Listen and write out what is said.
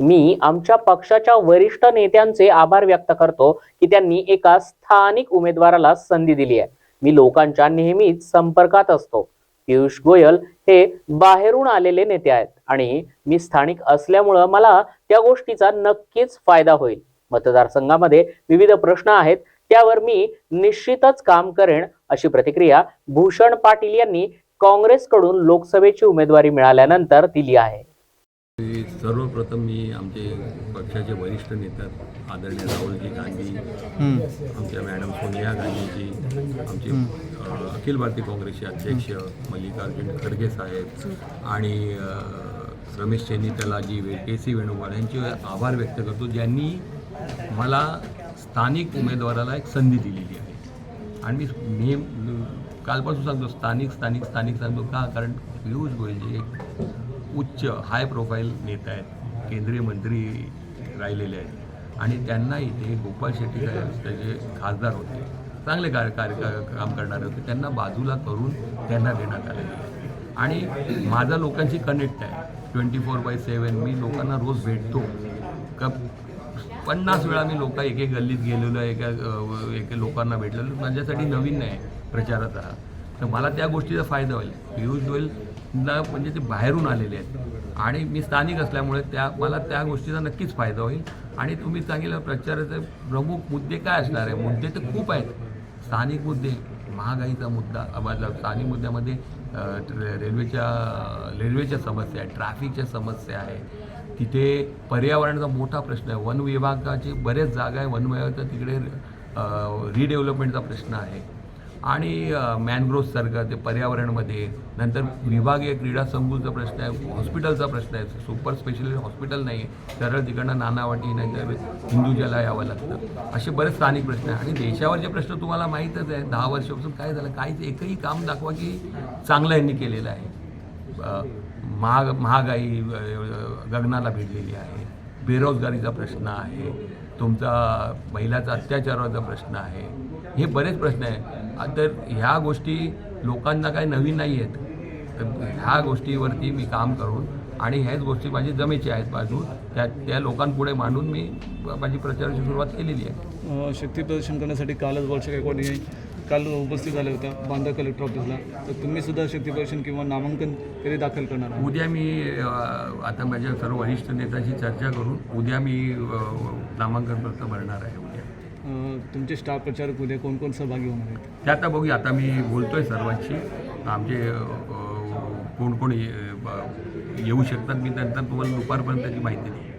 मी आमच्या पक्षाच्या वरिष्ठ नेत्यांचे आभार व्यक्त करतो की त्यांनी एका स्थानिक उमेदवाराला संधी दिली आहे. मी लोकांच्या नेहमीच संपर्कात असतो. पियुष गोयल हे बाहेरून आलेले नेते आहेत आणि मी स्थानिक असल्यामुळं मला त्या गोष्टीचा नक्कीच फायदा होईल. मतदारसंघामध्ये विविध प्रश्न आहेत त्यावर मी निश्चितच काम करेन अशी प्रतिक्रिया भूषण पाटील यांनी काँग्रेसकडून लोकसभेची उमेदवारी मिळाल्यानंतर दिली आहे. सर्वप्रथम मी आमचे पक्षाचे वरिष्ठ नेते आदरणीय राहुलजी गांधी आमच्या मॅडम सोनिया गांधीजी आमचे अखिल भारतीय काँग्रेसचे अध्यक्ष मल्लिकार्जुन खडगे साहेब आणि रमेश चेन्नीतलाजी वे के सी वेणुगोपाल यांचे आभार व्यक्त करतो ज्यांनी मला स्थानिक उमेदवाराला एक संधी दिलेली आहे. आणि मी कालपासून सांगतो स्थानिक स्थानिक स्थानिक सांगतो का? कारण पियुष गोयलजी एक उच्च हाय प्रोफाईल नेता आहेत. केंद्रीय मंत्री राहिलेले आहेत. आणि त्यांना इथे गोपाल शेट्टी साहेब त्याचे खासदार होते चांगले कार्य कार्य काम करणारे होते त्यांना बाजूला करून त्यांना देण्यात आलेले आहे आणि माझा लोकांशी कनेक्ट आहे. ट्वेंटी फोर बाय सेवन मी लोकांना रोज भेटतो. कप पन्नास वेळा मी लोक एक एक गल्लीत गेलेलो आहे एका एक लोकांना भेटलेलो. माझ्यासाठी नवीन नाही प्रचाराचा हा तर मला त्या गोष्टीचा फायदा होईल. पियुष गोयलला म्हणजे ते बाहेरून आलेले आहेत. आणि मी स्थानिक असल्यामुळे त्या मला त्या गोष्टीचा नक्कीच फायदा होईल. आणि तुम्ही सांगितलं प्रचाराचे प्रमुख मुद्दे काय असणार आहे? मुद्दे तर खूप आहेत. स्थानिक मुद्दे महागाईचा मुद्दा स्थानिक मुद्द्यामध्ये रेल्वेच्या रेल्वेच्या समस्या आहे ट्रॅफिकच्या समस्या आहे तिथे पर्यावरणाचा मोठा प्रश्न आहे. वन विभागाची बरेच जागा आहे. वन विभागाचा तिकडे रिडेव्हलपमेंटचा प्रश्न आहे. आणि मॅनग्रोव्हसारखं ते पर्यावरणमध्ये नंतर विभागीय क्रीडा संकुलचा प्रश्न आहे हॉस्पिटलचा प्रश्न आहे सुपर स्पेशलिस्ट हॉस्पिटल नाही आहे सरळ तिकडनं नानावाटी नाहीतर हिंदुजाला यावं लागतं. असे बरेच स्थानिक प्रश्न आहे आणि देशावरचे प्रश्न तुम्हाला माहीतच आहे दहा वर्षापासून काय झालं? काहीच एकही काम दाखवा की चांगलं यांनी केलेलं आहे. महाग महागाई गगनाला भिडलेली आहे बेरोजगारीचा प्रश्न आहे तुमचा महिलाचा अत्याचाराचा प्रश्न आहे हे बरेच प्रश्न आहे तर ह्या गोष्टी लोकांना काही नवीन नाही आहेत. तर ह्या गोष्टीवरती मी काम करून आणि ह्याच गोष्टी माझी जमेची आहेत बाजू. त्या त्या लोकांपुढे मांडून मी माझी प्रचाराची सुरुवात केलेली आहे. शक्ती प्रदर्शन करण्यासाठी कालच वर्ष गायकवाड काल उपस्थित झाले होत्या बांदा कलेक्टर ऑफिसला तर तुम्ही सुद्धा शक्ती प्रदर्शन किंवा नामांकन कधी दाखल करणार? उद्या मी आता माझ्या सर्व वरिष्ठ नेत्यांशी चर्चा करून उद्या मी नामांकन पत्र भरणार आहे. उद्या तुमचे स्टार प्रचारक उद्या कोण कोण सहभागी होणार आहेत? ते आता बघूया. आता मी बोलतोय सर्वांशी. आमचे कोण कोण येऊ शकतात. मी नंतर तुम्हाला दुपारपर्यंत त्याची माहिती देईन.